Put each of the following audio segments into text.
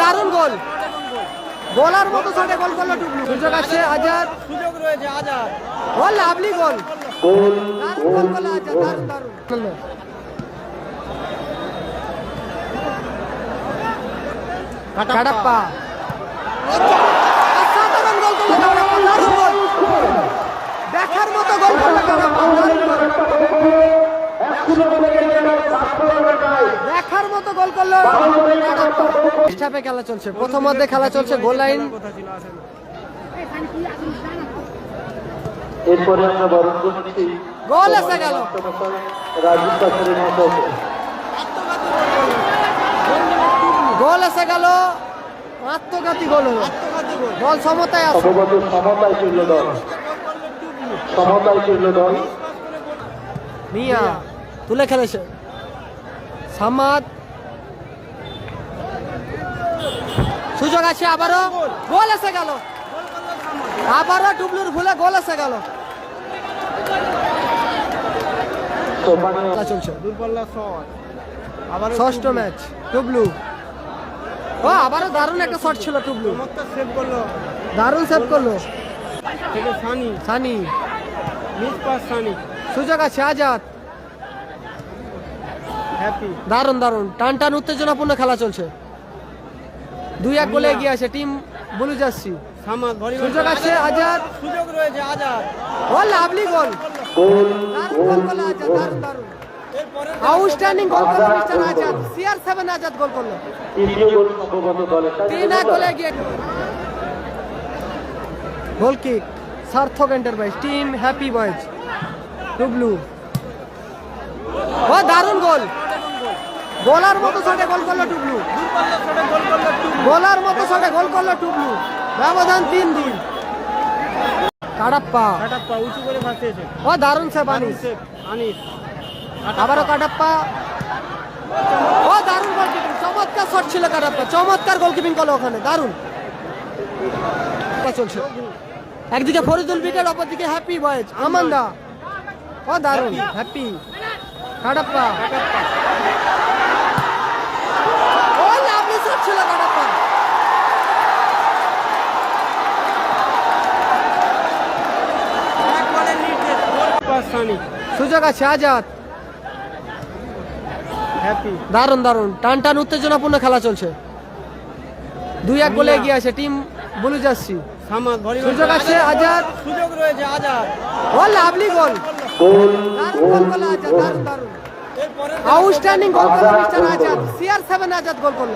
দারুণ গোল। বলার মতো শটে গোল করল টুকলু সুযোগ আছে আজাদ। সুযোগ রয়েছে আজাদ। গোল লাভলি গোল। গোল দারুণ গোল। করল আজাদ দারুণ দারুণ। কাটাপ্পা। অসাধারণ গোল করল কাটাপ্পা দারুণ গোল। দেখার মতো গোল করল কাটাপ্পা। দেখার মতো গোল করল স্টাফে খেলা চলছে। প্রথম অর্ধে খেলা চলছে গোল লাইন এরপরে আমরা বরণ করছি। গোল এসে গেল। রাজীব পাত্রের মতো গোল। এসে গেল আত্মঘাতী গোল হলো। বল সমতায় আছে। সমতায় ফিরল দল। সমতায় ফিরল দল। মিয়া তুলে খেলেছে। সামাদ। সুযোগ আছে আবারও গোল এসে গেল। আবারও টুবলুর ভুলে গোল এসে গেল। চলছে। ষষ্ঠ ম্যাচ টুবলু ও আবারও দারুণ একটা শট ছিল টুবলু চমৎকার সেভ করল। দারুণ সেভ করল। থেকে Sunny. Sunny. Miss pass Sunny. সুযোগ আছে আজাদ। হ্যাপি দারুণ দারুণ। টান টান উত্তেজনাপূর্ণ খেলা চলছে। দুই এক গোলে এগিয়ে আছে টিম ব্লু ভরি সুযোগ আছে আজাদ। সুযোগ রয়েছে আজাদ। ও লাভলি গোল। আউটস্ট্যান্ডিং গোল করল mister Azad. CR seven Azad goal করল। তিন এক গোলে এগিয়ে goal kick Sarthak enterprise team happy boys Tublu ও দারুণ গোল। গোলার মতো শটে গোল করল টুবলু দূরপাল্লা শটে গোল করল টুকু গোলার মতো শটে গোল করল টুবলু ব্যবধান তিন দিন কাটাপ্পা। কাটাপ্পা উঁচু করে ভাসিয়েছে ও দারুণ সেভ আনিস। আবারও কাটাপ্পা। ও দারুণ গোলকিপিং চমৎকার শট ছিল কাটাপ্পা। চমৎকার গোলকিপিং করল ওখানে। দারুণ। চলছে। একদিকে ফরিদুল উইকেট অপরদিকে হ্যাপি বয়েজ আমান্দা। ও দারুণ। হ্যাপি কাটাপ্পা। ও সুযোগ আছে আজাদ হ্যাপি দারুণ দারুণ। টান টান উত্তেজনাপূর্ণ খেলা চলছে। দুই এক গোলে এগিয়ে আছে টিম ব্লু ভরি সুযোগ আছে আজাদ সুযোগ রয়েছে আজাদ ও lovely goal. Goal goal Azad দারুণ দারুণ। আউটস্ট্যান্ডিং গোল করল mister Azad CR seven Azad goal করল।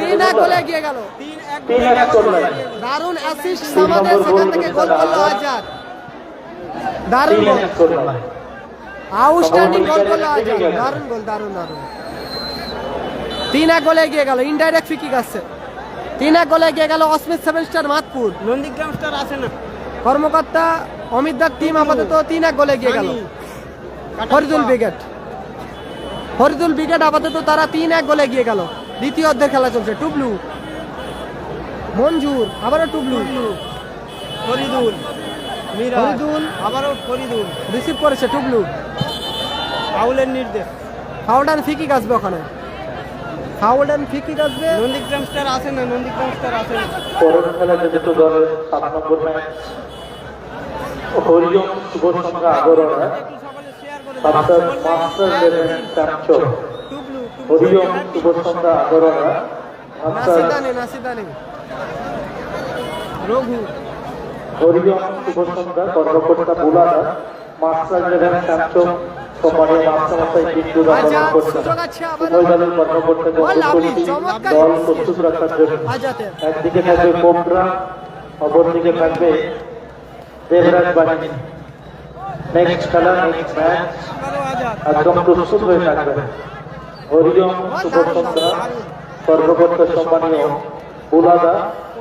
তিন এক গোলে এগিয়ে গেল। দারুণ অ্যাসিস্ট সামাদের সেখান থেকে গোল করল আজাদ দারুণ গোল আউটস্ট্যান্ডিং গোল করল দারুণ গোল দারুণ দারুণ। তিন এক গোলে এগিয়ে গেল ইনডাইরেক্ট ফ্রি কিক আসছে। তিন এক গোলে এগিয়ে গেল Asmit seven star Matpur. Nandigram star আসে না? কর্মকর্তা অমিত দার টিম আপাতত তিন এক গোলে এগিয়ে গেল। ফরিদুল ব্রিগেড। ফরিদুল ব্রিগেড আপাতত তারা তিন এক গোলে এগিয়ে গেল। দ্বিতীয় অর্ধের খেলা চলছে। টুবলু। মঞ্জুর আবারও টুবলু। ফরিদুল। ফরিদুল। আবারও ফরিদুল। রিসিভ করেছে টুবলু। ফাউলের নির্দেশ। ফাউল অ্যান্ড ফিকিক আসবে ওখানে। ফাউল অ্যান্ড ফিকিক আসবে। নন্দীগ্রাম স্টার আসে না? নন্দীগ্রাম স্টার আসে না? পরের খেলা যেহেতু দলের সাত নম্বর ম্যাচ হরিয়ম শুভ সংখ্যা আগরণা master master eleven champion Tuklu শুভ সংখ্যা আগরণা মাস্টার নাসিদানি নাসিদানি। রঘু। হরিয়ম শুভ সংখ্যা কর্মকর্তা বুলাদা মাস্টার লেভেন করছেন উভয় দলের। দল প্রস্তুত রাখার জন্য। একদিকে থাকবে কোবরা অপরদিকে থাকবে দেবরাজ বাহিনী। নেক্সট খেলা নেক্সট ম্যাচ একদম প্রস্তুত হয়ে থাকবে। হরিয়ম সুপরসন্ধ্যা কর্মকর্তা সম্মানীয় বুলাদা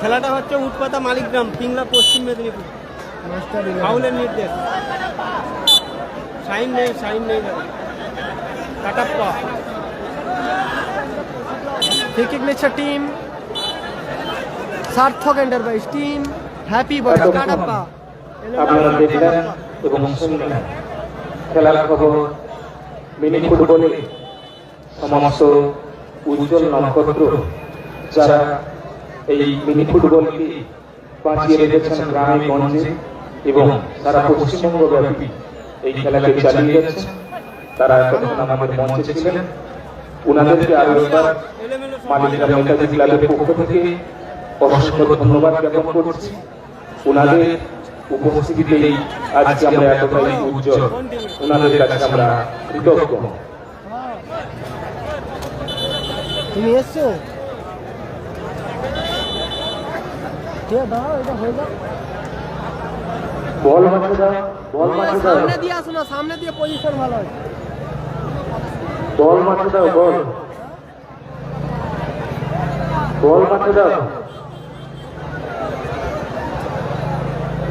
খেলাটা হচ্ছে উৎপাতা মালিকগ্রাম পিংলা পশ্চিম মেদিনীপুর। ফাউলের নির্দেশ। সাইন নেই সাইন নেই। নিচ্ছে team Sarthak enterprise team happy boy Kattappa আপনারা দেখলেন এবং শুনলেন। খেলার খবর মিনি ফুটবলে সমস্ত উজ্জ্বল নক্ষত্র যারা এই মিনি ফুটবলকে বাঁচিয়ে রেখেছেন গ্রামে গঞ্জে এবং সারা পশ্চিমবঙ্গ ব্যাপী এই খেলাকে চালিয়ে যাচ্ছে তারা এতক্ষণ আমাদের মঞ্চে ছিলেন। ওনাদেরকে আরও একবার মালিকরা নেতাজি ক্লাবের পক্ষ থেকে অসংখ্য ধন্যবাদ জ্ঞাপন করছি। ওনাদের উপস্থিতিতেই আজকে আমরা এতটাই উজ্জ্বল। ওনাদের কাছে আমরা কৃতজ্ঞ। তুমি এসছো ঠিক আছে দাঁড়াও এটা হয়ে যাও বল মাঠে দাও বল মাঠে দাও সামনে দিয়ে আসো না সামনে দিয়ে পজিশন ভালো হয়। বল মাঠে দাও বল। বল মাঠে দাও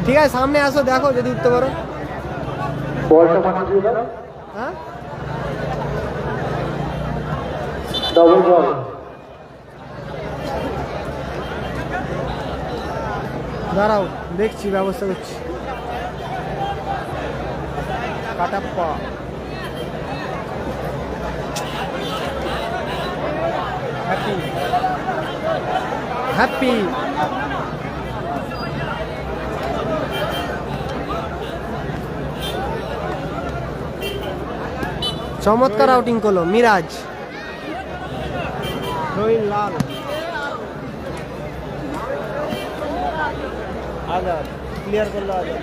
ঠিক আছে সামনে আসো দেখো যদি উঠতে পারো। বলটা মাঠে দিয়ে দাও হ্যাঁ? Double ball. দাঁড়াও দেখছি ব্যবস্থা করছি। কাটাপ্পা। হ্যাপি হ্যাপি চমৎকার আউটিং করল মিরাজ। থ্রোইন লাল। আজাদ ক্লিয়ার করল আজাদ।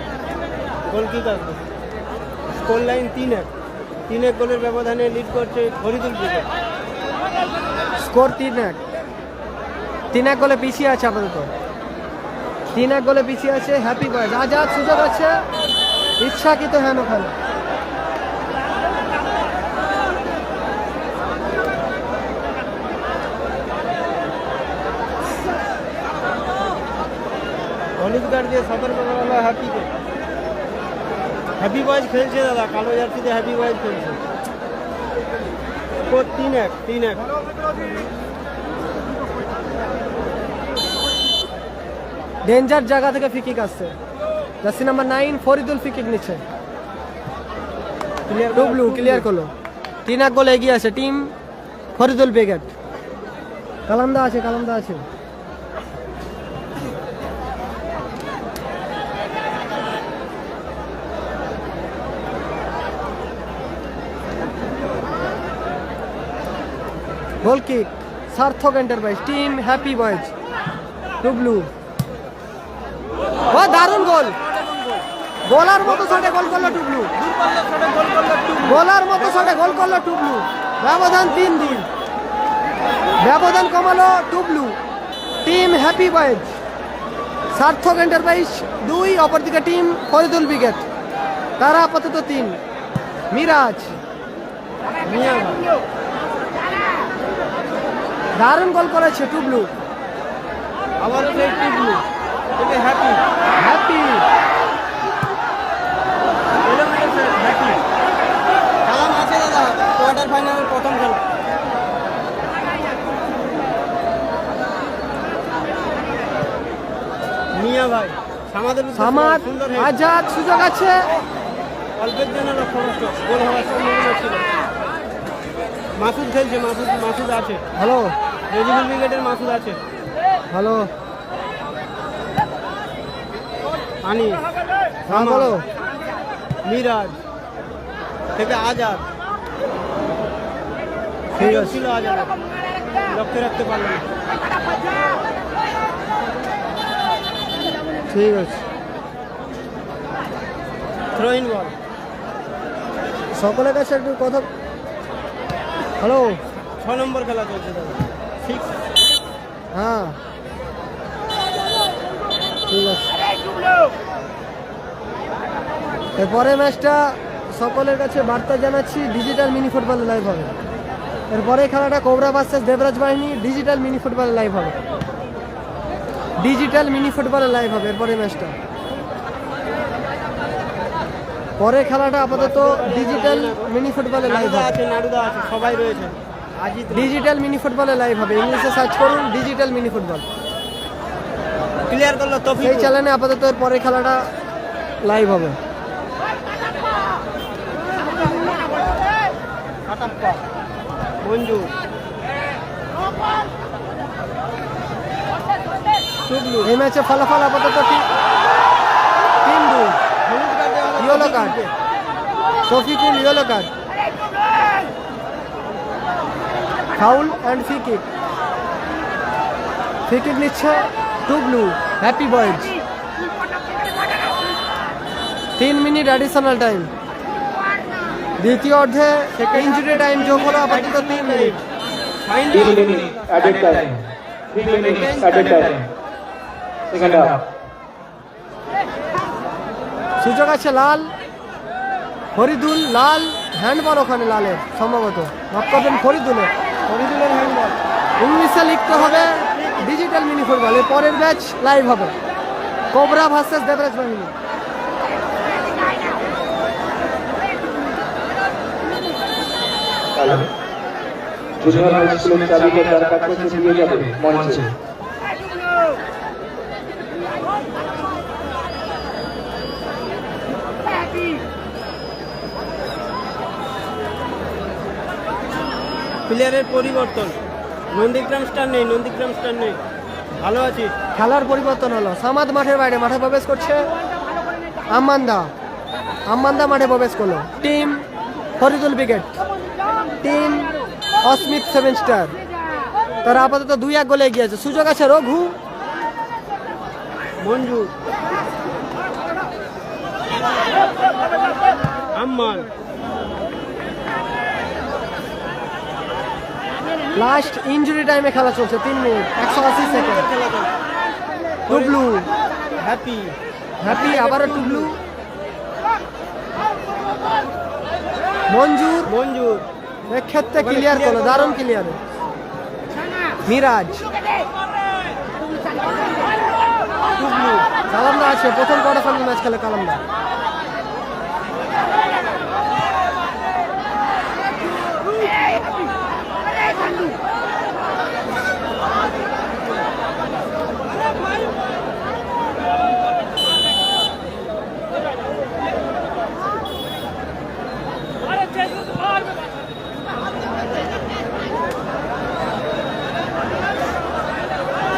গোল কি আসবে স্কোর লাইন তিন এক তিন এক গোলের ব্যবধানে লিড করছে ফরিদুল স্কোর তিন এক তিন এক গোলে পিছিয়ে আছে আপাতত। তিন এক গোলে পিছিয়ে আছে হ্যাপি বয়স আজাদ সুযোগ আছে। ইচ্ছাকৃত হেন ওখানে হলুদ কার্ড দিয়ে সতর্ক করা হলো হ্যাপিকে হ্যাপি বয়েজ খেলছে দাদা কালো জার্সিতে হ্যাপি বয়েজ খেলছে। তিন এক তিন এক। ডেঞ্জার জায়গা থেকে ফিকিক আসছে। Jersey number nine Faridul free kick নিচ্ছে। ক্লিয়ার ডুবলু ক্লিয়ার করল তিন এক গোলে এগিয়ে আছে টিম ফরিদুল ব্রিগেড। কালামদা আছে কালামদা আছে। Goal kick Sarthak enterprise team happy boys Dublu. ও, দারুণ গোল গোলার মতো শটে গোল করল টুবলু গোলার মতো শটে গোল করল টুবলু ব্যবধান তিন দুই। ব্যবধান কমালো Tublu team happy boys Sarthak enterprise দুই, অপরদিকে টিম ফরিদুল ব্রিগেড তারা আপাতত তিন। মিরাজ। দারুণ গোল করেছে টুবলু। আবারও সেই টিপলু থেকে হ্যাপি হ্যাপি এলোমেলো সে হ্যাপি কালাম আছে দাদা কোয়ার্টার ফাইনালের প্রথম খেলা। মিয়া ভাই সামাদ আজাদ সুযোগ আছে। অল্পের জন্য লক্ষ্যভ্রষ্ট। গোল হওয়ার সম্ভাবনা ছিল। মাসুদ খেলছে মাসুদ মাসুদ আছে। হ্যালো। রেজিবুল ব্রিগেডের মাসুদ আছে। হ্যালো। আনি হ্যাঁ বলো। মিরাজ থেকে আজাদ। সুযোগ ছিল আজাদ লক্ষ্যে রাখতে পারল না। ঠিক আছে। থ্রোইন বল সকলের কাছে একটু কথা হ্যালো ছ নম্বর খেলা চলছে দাদা। সিক্স হ্যাঁ। ঠিক আছে। এরপরে ম্যাচটা সকলের কাছে বার্তা জানাচ্ছি ডিজিটাল মিনি ফুটবল লাইভ হবে। এরপরে খেলাটা কোবরা ভার্সেস দেবরাজ বাহিনী ডিজিটাল মিনি ফুটবল লাইভ হবে। ডিজিটাল মিনি ফুটবলে লাইভ হবে এরপরে ম্যাচটা। পরে খেলাটা আপাতত ডিজিটাল মিনি ফুটবলে লাইভ আছে নাড়ুদা আছে সবাই রয়েছে। ডিজিটাল মিনি ফুটবলে লাইভ হবে। ইংলিশে সার্চ করুন ডিজিটাল মিনি ফুটবল ক্লিয়ার করল তফিক। সেই চ্যানেলে আপাতত এর পরে খেলাটা লাইভ হবে। এই ম্যাচে ফলাফল আপাতত হলুদ card card. তফিকুলকে। Shafikul yellow card foul and free kick free kick নিচ্ছে টু ব্লু হ্যাপি বয়েজ তিন মিনিট অ্যাডিশনাল টাইম দ্বিতীয় অর্ধে ইঞ্জুরি টাইম যোগ হলো আপাতত তিন মিনিট তিন. Minute added time three minute added time second half সুযোগ আছে লাল ফরিদুল লাল হ্যান্ডবল ওখানে লালের সম্ভবত মাফ করবেন ফরিদুলের হরিদুলের হ্যান্ডবল ইংলিশে লিখতে হবে ডিজিটাল মিনি ফুটবল এর পরের ম্যাচ লাইভ হবে কোবরা ভার্সেস দেবরাজ বাহিনী হাই স্কুলের চাবিটা যার কাছে দিয়ে যাবে মঞ্চে প্লেয়ারের পরিবর্তন। নন্দীগ্রাম স্টার নেই নন্দীগ্রাম স্টার নেই। ভালো আছি। খেলার পরিবর্তন হলো। সামাদ মাঠের বাইরে মাঠে প্রবেশ করছে। আম্মান্দা। আম্মান্দা মাঠে প্রবেশ করল। Team Faridul brigade team Asmit seven star তারা আপাতত দুই এক গোলে এগিয়ে আছে। সুযোগ আছে রঘু। মঞ্জু। আম্মান লাস্ট ইঞ্জুরি টাইমে খেলা চলছে তিন মিনিট একশো আশি সেকেন্ড টুবলু হ্যাপি হ্যাপি আবারও টুবলু মঞ্জুর মঞ্জুর। এক্ষেত্রে ক্লিয়ার করল দারুণ ক্লিয়ার মিরাজ। কালামদা আছে প্রথম কোয়ার্টার ফাইনাল ম্যাচ খেলে কালামদা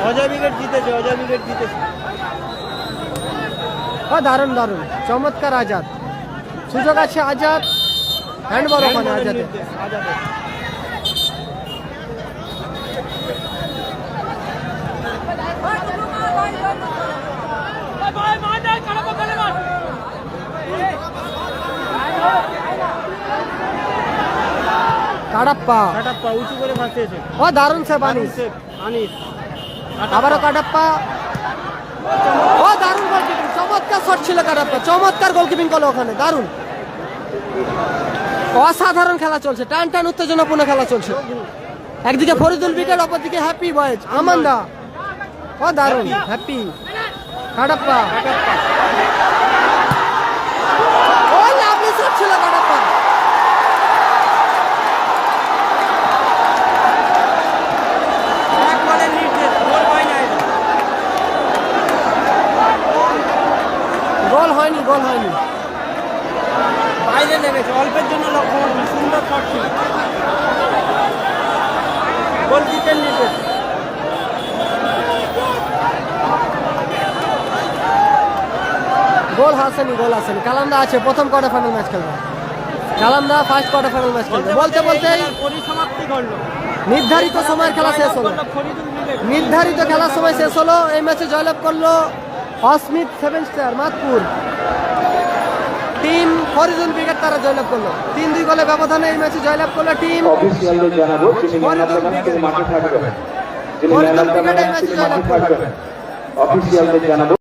অজয় উইকেট জিতেছে অজয় উইকেট জিতেছে। ও দারুণ দারুণ। চমৎকার আজাদ। সুযোগ আছে আজাদ। হ্যান্ডবল ওখানে নির্দেশ, কাটাপ্পা কাটাপ্পা উঁচু করে ভাসিয়েছে ও দারুণ সে আনিস। আনিস। আবারও কাটাপ্পা। ও, দারুণ গোলকিপিং চমৎকার শট ছিল কাটাপ্পা। চমৎকার গোলকিপিং করল ওখানে। দারুণ। অসাধারণ খেলা চলছে। টান টান, উত্তেজনাপূর্ণ খেলা চলছে। একদিকে ফরিদুল বিকেট অপরদিকে হ্যাপি বয়েজ আমান্দা ও, দারুণ। হ্যাপি কাটাপ্পা ও লাভলি শট ছিল কাটাপ্পা এক বলের নির্দেশ গোল হয় না এটা। গোল হয়নি গোল হয়নি বাইরে লেগেছে অল্পের জন্য লক্ষ্য করুন, সুন্দর শট ছিল গোল কিকের নির্দেশ গোল আসেনি গোল আসেনি কালামদা আছে প্রথম কোয়ার্টার ফাইনাল ম্যাচ খেলবে। কালামদা ফার্স্ট কোয়ার্টার ফাইনাল ম্যাচ খেলবে। বলতে বলতে নির্ধারিত সময়ের খেলা শেষ হলো। নির্ধারিত খেলার সময় শেষ হলো। এই ম্যাচে জয়লাভ করল Asmit seven star Matpur. Team Faridul brigade তারা জয়লাভ করল। তিন দুই গোলে ব্যবধানে এই ম্যাচে জয়লাভ করল team. Man of the match মাঠে থাকবেন। অফিসিয়ালদের জানাব